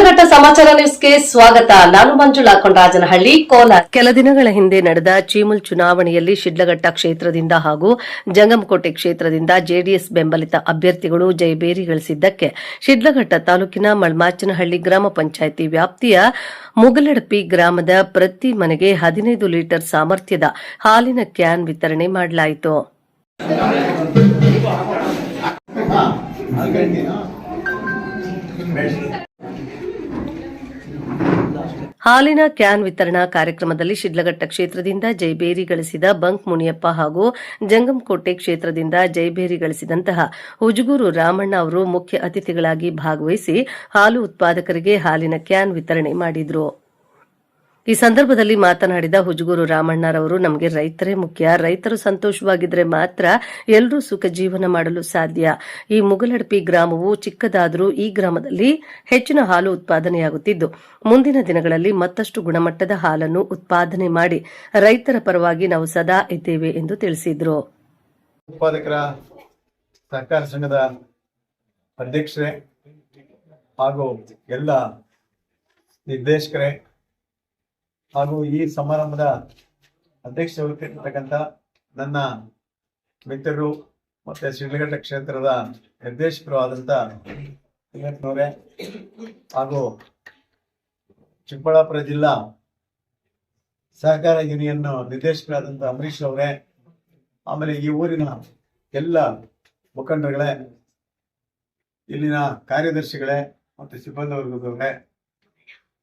ಶಿಡ್ಲಘಟ್ಟ ಸಮಾಚಾರ ನ್ಯೂಸ್ಗೆ ಸ್ವಾಗತ. ನಾನು ಮಂಜುಳಾ ಕೊಂಡರಾಜನಹಳ್ಳಿ, ಕೋಲಾರ. ಕೆಲ ದಿನಗಳ ಹಿಂದೆ ನಡೆದ ಚೀಮುಲ್ ಚುನಾವಣೆಯಲ್ಲಿ ಶಿಡ್ಲಘಟ್ಟ ಕ್ಷೇತ್ರದಿಂದ ಹಾಗೂ ಜಂಗಮಕೋಟೆ ಕ್ಷೇತ್ರದಿಂದ ಜೆಡಿಎಸ್ ಬೆಂಬಲಿತ ಅಭ್ಯರ್ಥಿಗಳು ಜಯಬೇರಿ ಗಳಿಸಿದ್ದಕ್ಕೆ ಶಿಡ್ಲಘಟ್ಟ ತಾಲೂಕಿನ ಮಳ್ಮಾಚನಹಳ್ಳಿ ಗ್ರಾಮ ಪಂಚಾಯಿತಿ ವ್ಯಾಪ್ತಿಯ ಮುಗಲಡಪಿ ಗ್ರಾಮದ ಪ್ರತಿ ಮನೆಗೆ ಹದಿನೈದು ಲೀಟರ್ ಸಾಮರ್ಥ್ಯದ ಹಾಲಿನ ಕ್ಯಾನ್ ವಿತರಣೆ ಮಾಡಲಾಯಿತು. ಹಾಲಿನ ಕ್ಯಾನ್ ವಿತರಣಾ ಕಾರ್ಯಕ್ರಮದಲ್ಲಿ ಶಿಡ್ಲಘಟ್ಟ ಕ್ಷೇತ್ರದಿಂದ ಜೈಬೇರಿ ಗಳಿಸಿದ ಬಂಕ್ ಮುನಿಯಪ್ಪ ಹಾಗೂ ಜಂಗಂಕೋಟೆ ಕ್ಷೇತ್ರದಿಂದ ಜೈಬೇರಿ ಗಳಿಸಿದಂತಹ ಹುಜಗೂರು ರಾಮಣ್ಣ ಅವರು ಮುಖ್ಯ ಅತಿಥಿಗಳಾಗಿ ಭಾಗವಹಿಸಿ ಹಾಲು ಉತ್ಪಾದಕರಿಗೆ ಹಾಲಿನ ಕ್ಯಾನ್ ವಿತರಣೆ ಮಾಡಿದರು. ಈ ಸಂದರ್ಭದಲ್ಲಿ ಮಾತನಾಡಿದ ಹುಜಗೂರು ರಾಮಣ್ಣರವರು, ನಮಗೆ ರೈತರೇ ಮುಖ್ಯ. ರೈತರು ಸಂತೋಷವಾಗಿದ್ರೆ ಮಾತ್ರ ಎಲ್ಲರೂ ಸುಖ ಜೀವನ ಮಾಡಲು ಸಾಧ್ಯ. ಈ ಮುಗಲಡಪಿ ಗ್ರಾಮವು ಚಿಕ್ಕದಾದರೂ ಈ ಗ್ರಾಮದಲ್ಲಿ ಹೆಚ್ಚಿನ ಹಾಲು ಉತ್ಪಾದನೆಯಾಗುತ್ತಿದ್ದು, ಮುಂದಿನ ದಿನಗಳಲ್ಲಿ ಮತ್ತಷ್ಟು ಗುಣಮಟ್ಟದ ಹಾಲನ್ನು ಉತ್ಪಾದನೆ ಮಾಡಿ ರೈತರ ಪರವಾಗಿ ನಾವು ಸದಾ ಇದ್ದೇವೆ ಎಂದು ತಿಳಿಸಿದರು. ಉತ್ಪಾದಕರ ಸಹಕಾರ ಸಂಘದ ಅಧ್ಯಕ್ಷರೇ ಹಾಗೂ ಎಲ್ಲ ನಿರ್ದೇಶಕರೇ ಹಾಗೂ ಈ ಸಮಾರಂಭದ ಅಧ್ಯಕ್ಷರಾಗಿರ್ತಕ್ಕಂಥ ನನ್ನ ಮಿತ್ರರು ಮತ್ತೆ ಶಿಡ್ಲಘಟ್ಟ ಕ್ಷೇತ್ರದ ನಿರ್ದೇಶಕರು ಆದಂತ ಹಾಗೂ ಚಿಕ್ಕಬಳ್ಳಾಪುರ ಜಿಲ್ಲಾ ಸಹಕಾರ ಯೂನಿಯನ್ ನಿರ್ದೇಶಕರಾದಂತ ಅಂಬರೀಶ್ ಅವರೇ, ಆಮೇಲೆ ಈ ಊರಿನ ಎಲ್ಲ ಮುಖಂಡರುಗಳೇ, ಇಲ್ಲಿನ ಕಾರ್ಯದರ್ಶಿಗಳೇ ಮತ್ತು ಸಿಬ್ಬಂದಿ ವರ್ಗದವರೇ,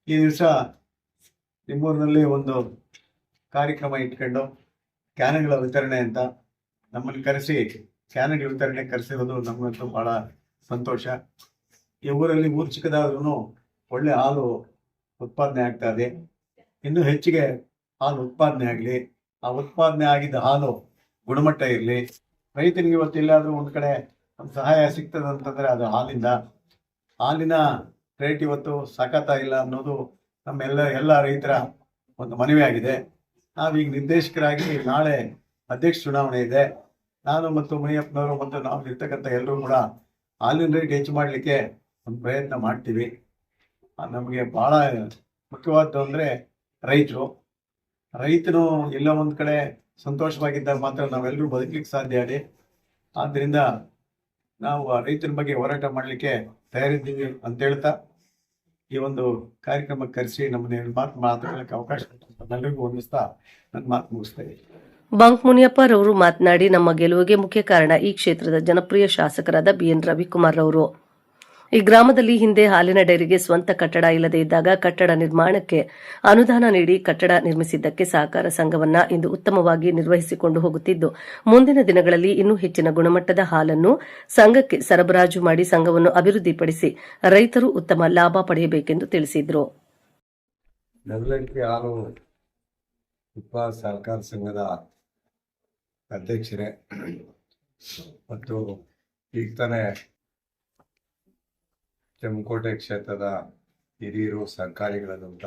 ಈ ದಿವಸ ನಿಮ್ಮೂರಿನಲ್ಲಿ ಒಂದು ಕಾರ್ಯಕ್ರಮ ಇಟ್ಕೊಂಡು ಕ್ಯಾನ್ಗಳ ವಿತರಣೆ ಅಂತ ನಮ್ಮನ್ನು ಕರೆಸಿ, ಕ್ಯಾನ್ಗಳ ವಿತರಣೆ ಕರೆಸಿರೋದು ನಮಗಂತೂ ಬಹಳ ಸಂತೋಷ. ಈ ಊರಲ್ಲಿ ಊರು ಚಿಕ್ಕದಾದ್ರೂ ಒಳ್ಳೆ ಹಾಲು ಉತ್ಪಾದನೆ ಆಗ್ತಾ ಇದೆ. ಇನ್ನೂ ಹೆಚ್ಚಿಗೆ ಹಾಲು ಉತ್ಪಾದನೆ ಆಗಲಿ, ಆ ಉತ್ಪಾದನೆ ಆಗಿದ್ದ ಹಾಲು ಗುಣಮಟ್ಟ ಇರಲಿ ರೈತನಿಗೆ ಇವತ್ತು ಎಲ್ಲಾದ್ರೂ ಒಂದು ಕಡೆ ಒಂದು ಸಹಾಯ ಸಿಗ್ತದೆ ಅಂತಂದ್ರೆ ಅದು ಹಾಲಿಂದ. ಹಾಲಿನ ರೇಟ್ ಇವತ್ತು ಸಾಕತ್ತಾಗಿಲ್ಲ ಅನ್ನೋದು ನಮ್ಮೆಲ್ಲ ಎಲ್ಲ ರೈತರ ಒಂದು ಮನವಿ ಆಗಿದೆ. ನಾವೀಗ ನಿರ್ದೇಶಕರಾಗಿ ನಾಳೆ ಅಧ್ಯಕ್ಷ ಚುನಾವಣೆ ಇದೆ. ನಾನು ಮತ್ತು ಮುನಿಯಪ್ಪನವರು ಮತ್ತು ನಾವು ಇರ್ತಕ್ಕಂಥ ಎಲ್ಲರೂ ಕೂಡ ಹಾಲಿನ ರೇಟ್ ಹೆಚ್ಚು ಮಾಡಲಿಕ್ಕೆ ಒಂದು ಪ್ರಯತ್ನ ಮಾಡ್ತೀವಿ. ನಮಗೆ ಭಾಳ ಮುಖ್ಯವಾದ್ದು ಅಂದರೆ ರೈತರು. ರೈತನು ಎಲ್ಲ ಒಂದು ಕಡೆ ಸಂತೋಷವಾಗಿದ್ದಾಗ ಮಾತ್ರ ನಾವೆಲ್ಲರೂ ಬದುಕಲಿಕ್ಕೆ ಸಾಧ್ಯ ಆಗಿ ಆದ್ದರಿಂದ ನಾವು ಆ ರೈತನ ಬಗ್ಗೆ ಹೋರಾಟ ಮಾಡಲಿಕ್ಕೆ ತಯಾರಿದ್ದೀವಿ ಅಂತ ಹೇಳ್ತಾ ಈ ಒಂದು ಕಾರ್ಯಕ್ರಮಕ್ಕೆ ಕರೆಸಿ ನಮ್ಮನ್ನ ಎರಡು ಮಾತು ಮಾತಾಡಲಿಕ್ಕೆ ಅವಕಾಶ ಎಲ್ಲರಿಗೂ ವಂದಿಸ್ತಾ ನನ್ನ ಮಾತು ಮುಗಿಸ್ತಾ ಬಂಕ್ ಮುನಿಯಪ್ಪರವರು ಮಾತನಾಡಿ, ನಮ್ಮ ಗೆಲುವಿಗೆ ಮುಖ್ಯ ಕಾರಣ ಈ ಕ್ಷೇತ್ರದ ಜನಪ್ರಿಯ ಶಾಸಕರಾದ ಬಿಎನ್ ರವಿಕುಮಾರ್ ಅವರು. ಈ ಗ್ರಾಮದಲ್ಲಿ ಹಿಂದೆ ಹಾಲಿನ ಡೈರಿಗೆ ಸ್ವಂತ ಕಟ್ಟಡ ಇಲ್ಲದೆ ಇದ್ದಾಗ ಕಟ್ಟಡ ನಿರ್ಮಾಣಕ್ಕೆ ಅನುದಾನ ನೀಡಿ ಕಟ್ಟಡ ನಿರ್ಮಿಸಿದ್ದಕ್ಕೆ ಸಹಕಾರ ಸಂಘವನ್ನ ಇಂದು ಉತ್ತಮವಾಗಿ ನಿರ್ವಹಿಸಿಕೊಂಡು ಹೋಗುತ್ತಿದ್ದು, ಮುಂದಿನ ದಿನಗಳಲ್ಲಿ ಇನ್ನೂ ಹೆಚ್ಚಿನ ಗುಣಮಟ್ಟದ ಹಾಲನ್ನು ಸಂಘಕ್ಕೆ ಸರಬರಾಜು ಮಾಡಿ ಸಂಘವನ್ನು ಅಭಿವೃದ್ಧಿಪಡಿಸಿ ರೈತರು ಉತ್ತಮ ಲಾಭ ಪಡೆಯಬೇಕೆಂದು ತಿಳಿಸಿದರು. ಸಂಘದ ಚೆಮ್ಮಕೋಟೆ ಕ್ಷೇತ್ರದ ಹಿರಿಯರು ಸಹಕಾರಿಗಳಾದಂಥ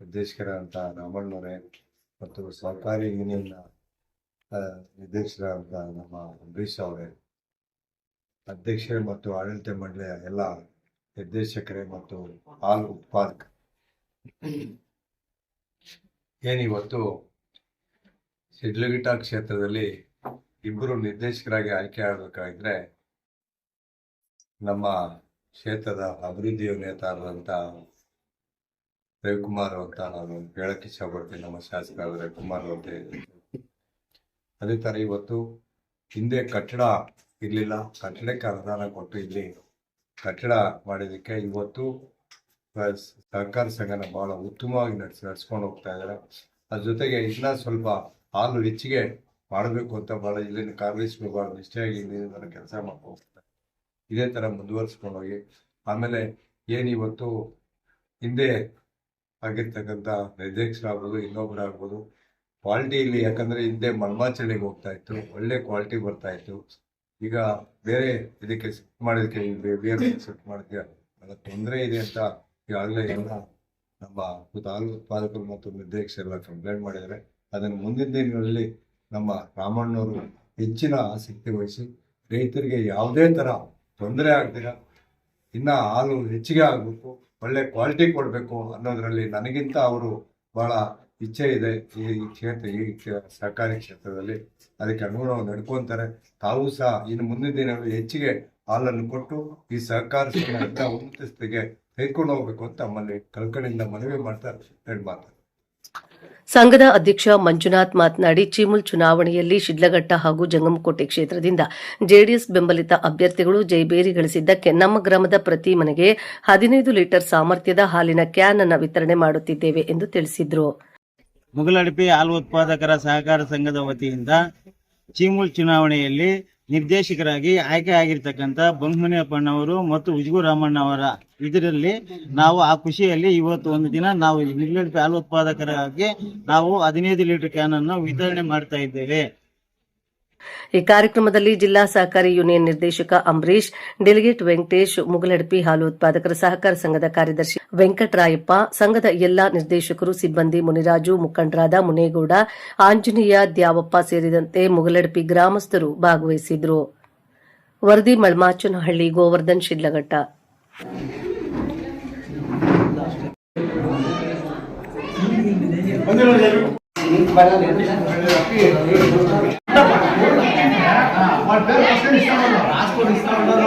ನಿರ್ದೇಶಕರಾದಂಥ ರಾಮಣ್ಣವರೇ ಮತ್ತು ಸಹಕಾರಿ ಯೂನಿಯನ್ನ ನಿರ್ದೇಶಕರಾದಂಥ ನಮ್ಮ ಅಂಬರೀಶ್ ಅವರೇ. ಅಧ್ಯಕ್ಷರೇ ಮತ್ತು ಆಡಳಿತ ಮಂಡಳಿಯ ಎಲ್ಲ ನಿರ್ದೇಶಕರೇ ಮತ್ತು ಹಾಲು ಉತ್ಪಾದಕ. ಏನಿವತ್ತು ಸಿಡ್ಲಗಿಟ್ಟ ಕ್ಷೇತ್ರದಲ್ಲಿ ಇಬ್ಬರು ನಿರ್ದೇಶಕರಾಗಿ ಆಯ್ಕೆ ಆಗಬೇಕಾಗಿದ್ರೆ ನಮ್ಮ ಕ್ಷೇತ್ರದ ಅಭಿವೃದ್ಧಿ ನೇತಾರರಂತ ರವಿಕುಮಾರ್ ಅಂತ ನಾನು ಹೇಳಕ್ಕೆ ಇಷ್ಟಪಡ್ತೀನಿ ನಮ್ಮ ಶಾಸಕ ರವಿಕುಮಾರ್ ಹೇಳಿ ಅದೇ ತರ ಇವತ್ತು ಹಿಂದೆ ಕಟ್ಟಡ ಇರ್ಲಿಲ್ಲ, ಕಟ್ಟಡಕ್ಕೆ ಅನುದಾನ ಕೊಟ್ಟು ಇಲ್ಲಿ ಕಟ್ಟಡ ಮಾಡಿದಕ್ಕೆ ಇವತ್ತು ಸಹಕಾರ ಸಂಘನ ಬಹಳ ಉತ್ತಮವಾಗಿ ನಡೆಸಿ, ನಡ್ಸ್ಕೊಂಡು ಹೋಗ್ತಾ ಇದ್ದಾರೆ ಅದ್ರ ಜೊತೆಗೆ ಇನ್ನ ಸ್ವಲ್ಪ ಹಾಲು ಹೆಚ್ಚಿಗೆ ಮಾಡಬೇಕು ಅಂತ ಬಹಳ ಇಲ್ಲಿನ ಕಾರ್ಯದರ್ಶಿಗಳು ಬಹಳ ನಿಷ್ಠೆಯಾಗಿ ಇಲ್ಲಿ ಕೆಲಸ ಮಾಡ್ಕೊಂಡು ಹೋಗ್ತಾರೆ ಇದೇ ತರ ಮುಂದುವರಿಸ್ಕೊಂಡು ಹೋಗಿ ಆಮೇಲೆ ಏನ್ ಇವತ್ತು ಹಿಂದೆ ಆಗಿರ್ತಕ್ಕಂಥ ಇನ್ನೊಬ್ಬರಾಗ್ಬೋದು ಕ್ವಾಲಿಟಿ ಇಲ್ಲಿ ಯಾಕಂದ್ರೆ ಹಿಂದೆ ಮಲ್ಮಾಚಳಿಗೆ ಹೋಗ್ತಾ ಇತ್ತು, ಒಳ್ಳೆ ಕ್ವಾಲಿಟಿ ಬರ್ತಾ ಇತ್ತು. ಈಗ ಬೇರೆ ಇದಕ್ಕೆ ಶಿಫ್ಟ್ ಮಾಡಿದಕ್ಕೆ ಬೇರೆ ಶಿಫ್ಟ್ ಮಾಡೋದಕ್ಕೆ ಬಹಳ ತೊಂದರೆ ಇದೆ ಅಂತ ಈಗಾಗಲೇ ಎಲ್ಲ ನಮ್ಮ ಹಾಲು ಉತ್ಪಾದಕರು ಮತ್ತು ನಿರ್ದೇಶಕರೆಲ್ಲ ಕಂಪ್ಲೇಂಟ್ ಮಾಡಿದರೆ ಅದನ್ನು ಮುಂದಿನ ದಿನಗಳಲ್ಲಿ ನಮ್ಮ ರಾಮಣ್ಣವರು ಹೆಚ್ಚಿನ ಆಸಕ್ತಿ ವಹಿಸಿ ರೈತರಿಗೆ ಯಾವುದೇ ತರ ತೊಂದರೆ ಆಗ್ದಿರ, ಇನ್ನ ಹಾಲು ಹೆಚ್ಚಿಗೆ ಆಗಬೇಕು, ಒಳ್ಳೆ ಕ್ವಾಲಿಟಿ ಕೊಡಬೇಕು ಅನ್ನೋದರಲ್ಲಿ ನನಗಿಂತ ಅವರು ಬಹಳ ಇಚ್ಛೆ ಇದೆ. ಈ ಕ್ಷೇತ್ರ, ಈ ಸಹಕಾರಿ ಕ್ಷೇತ್ರದಲ್ಲಿ ಅದಕ್ಕೆ ಅನುಗುಣ ನಡ್ಕೊತಾರೆ. ತಾವು ಸಹ ಇನ್ನು ಮುಂದಿನ ದಿನಗಳು ಹೆಚ್ಚಿಗೆ ಹಾಲನ್ನು ಕೊಟ್ಟು ಈ ಸಹಕಾರ ಉನ್ನತ ಸ್ಥಿತಿಗೆ ತೆಗೆದುಕೊಂಡು ಹೋಗ್ಬೇಕು ಅಂತ ನಮ್ಮಲ್ಲಿ ಕಲ್ಕಣಿಂದ ಮನವಿ ಮಾಡ್ತಾ ಮಾತು ಸಂಘದ ಅಧ್ಯಕ್ಷ ಮಂಜುನಾಥ್ ಮಾತನಾಡಿ, ಚೀಮುಲ್ ಚುನಾವಣೆಯಲ್ಲಿ ಶಿಡ್ಲಘಟ್ಟ ಹಾಗೂ ಜಂಗಮಕೋಟೆ ಕ್ಷೇತ್ರದಿಂದ ಜೆಡಿಎಸ್ ಬೆಂಬಲಿತ ಅಭ್ಯರ್ಥಿಗಳು ಜೈಬೇರಿ ಗಳಿಸಿದ್ದಕ್ಕೆ ನಮ್ಮ ಗ್ರಾಮದ ಪ್ರತಿ ಮನೆಗೆ ಹದಿನೈದು ಲೀಟರ್ ಸಾಮರ್ಥ್ಯದ ಹಾಲಿನ ಕ್ಯಾನ್ ಅನ್ನು ವಿತರಣೆ ಮಾಡುತ್ತಿದ್ದೇವೆ ಎಂದು ತಿಳಿಸಿದರು. ಮುಗಲಡಪಿ ಹಾಲು ಉತ್ಪಾದಕರ ಸಹಕಾರ ಸಂಘದ ವತಿಯಿಂದ ಚೀಮುಲ್ ಚುನಾವಣೆಯಲ್ಲಿ ನಿರ್ದೇಶಕರಾಗಿ ಆಯ್ಕೆ ಆಗಿರ್ತಕ್ಕಂಥ ಬಂಗ್ಮುನಿಯಪ್ಪನವರು ಮತ್ತು ಉಜ್ಗು ರಾಮಣ್ಣ ಅವರ ಇದರಲ್ಲಿ ನಾವು ಆ ಖುಷಿಯಲ್ಲಿ ಇವತ್ತು ಒಂದು ದಿನ ನಾವು ಹಾಲು ಉತ್ಪಾದಕರಾಗಿ ನಾವು ಹದಿನೈದು ಲೀಟರ್ ಕ್ಯಾನ್ ಅನ್ನು ವಿತರಣೆ ಮಾಡ್ತಾ ಇದ್ದೇವೆ. ಈ ಕಾರ್ಯಕ್ರಮದಲ್ಲಿ ಜಿಲ್ಲಾ ಸಹಕಾರಿ ಯೂನಿಯನ್ ನಿರ್ದೇಶಕ ಅಂಬರೀಶ್ ಡೆಲಿಗೇಟ್ ವೆಂಕಟೇಶ್, ಮುಗಲಡಪಿ ಹಾಲು ಉತ್ಪಾದಕರ ಸಹಕಾರ ಸಂಘದ ಕಾರ್ಯದರ್ಶಿ ವೆಂಕಟರಾಯಪ್ಪ, ಸಂಘದ ಎಲ್ಲಾ ನಿರ್ದೇಶಕರು, ಸಿಬ್ಬಂದಿ ಮುನಿರಾಜು, ಮುಖಂಡರಾದ ಮುನೇಗೌಡ, ಆಂಜನೇಯ ದ್ಯಾವಪ್ಪ ಸೇರಿದಂತೆ ಮುಗಲಡಪಿ ಗ್ರಾಮಸ್ಥರು ಭಾಗವಹಿಸಿದ್ರು. ವರದಿ ಮಳ್ಮಾಚನಹಳ್ಳಿ ಗೋವರ್ಧನ್, ಶಿಡ್ಲಘಟ್ಟ. వాళ్ళ పేరు రాసుకోండి ఇస్తా ఉన్నారు